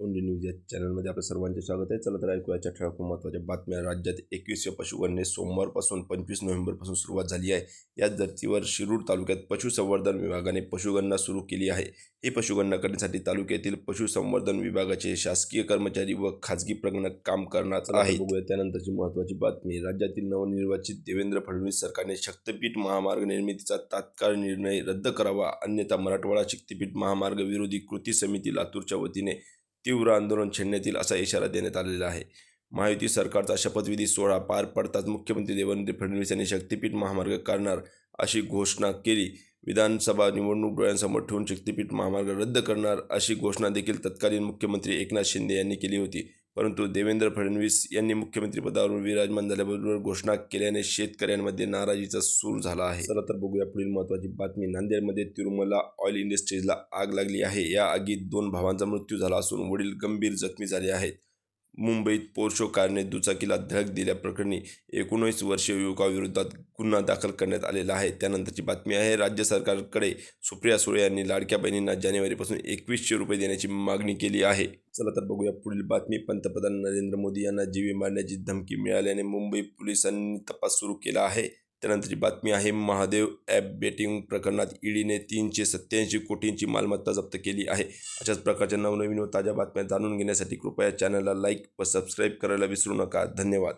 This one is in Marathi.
ओनली न्यूज या चॅनलमध्ये आपल्या सर्वांचे स्वागत आहे. चला तर ऐकूया आजच्या ठळक महत्त्वाच्या बातम्या. राज्यात एकवीसव्या पशुगणने सोमवारपासून पंचवीस नोव्हेंबरपासून सुरुवात झाली आहे. याच धर्तीवर शिरूर तालुक्यात पशुसंवर्धन विभागाने पशुगणना सुरू केली आहे. ही पशुगणना करण्यासाठी तालुक्यातील पशुसंवर्धन विभागाचे शासकीय कर्मचारी व खाजगी प्रगणक काम करणार बघूया त्यानंतरची महत्त्वाची बातमी. राज्यातील नवनिर्वाचित देवेंद्र फडणवीस सरकारने शक्तपीठ महामार्ग निर्मितीचा तात्काळ निर्णय रद्द करावा. अन्यथा मराठवाडा शक्तीपीठ महामार्ग विरोधी कृती समिती लातूरच्या वतीने तीव्र आंदोलन छेडण्यात असा इशारा देण्यात आलेला आहे. महायुती सरकारचा शपथविधी सोहळा पार पडताच मुख्यमंत्री देवेंद्र फडणवीस यांनी शक्तीपीठ महामार्ग करणार अशी घोषणा केली. विधानसभा निवडणूक डोळ्यांसमोर ठेवून शक्तीपीठ महामार्ग रद्द करणार अशी घोषणा देखील तत्कालीन मुख्यमंत्री एकनाथ शिंदे यांनी केली होती. परंतु देवेंद्र फडणवीस यांनी मुख्यमंत्रीपदावर विराजमान झाल्याबरोबर घोषणा केल्याने शेतकऱ्यांमध्ये नाराजीचा सूर झाला आहे. चला तर बघूया पुढील महत्त्वाची बातमी. नांदेडमध्ये तिरुमला ऑइल इंडस्ट्रीजला आग लागली आहे. या आगीत दोन भावांचा मृत्यू झाला असून वडील गंभीर जखमी झाले आहेत. मुंबईत पोर्शो कारने दुचाकीला धडक दिल्याप्रकरणी एकोणीस वर्षीय युवकाविरोधात गुन्हा दाखल करण्यात आलेला आहे. त्यानंतरची बातमी आहे राज्य सरकारकडे सुप्रिया सुळे यांनी लाडक्या बहिणींना जानेवारीपासून एकवीसशे रुपये देण्याची मागणी केली आहे. चला तर बघूया पुढील बातमी. पंतप्रधान नरेंद्र मोदी यांना जीवे मारण्याची धमकी मिळाल्याने मुंबई पोलिसांनी तपास सुरू केला आहे. त्यानंतरची बातमी आहे महादेव ॲप बेटिंग प्रकरणात ईडीने तीनशे सत्त्याऐंशी कोटींची मालमत्ता जप्त केली आहे. अशाच प्रकारच्या नवनवीन व ताज्या बातम्या जाणून घेण्यासाठी कृपया चॅनलला लाईक व सबस्क्राईब करायला विसरू नका. धन्यवाद.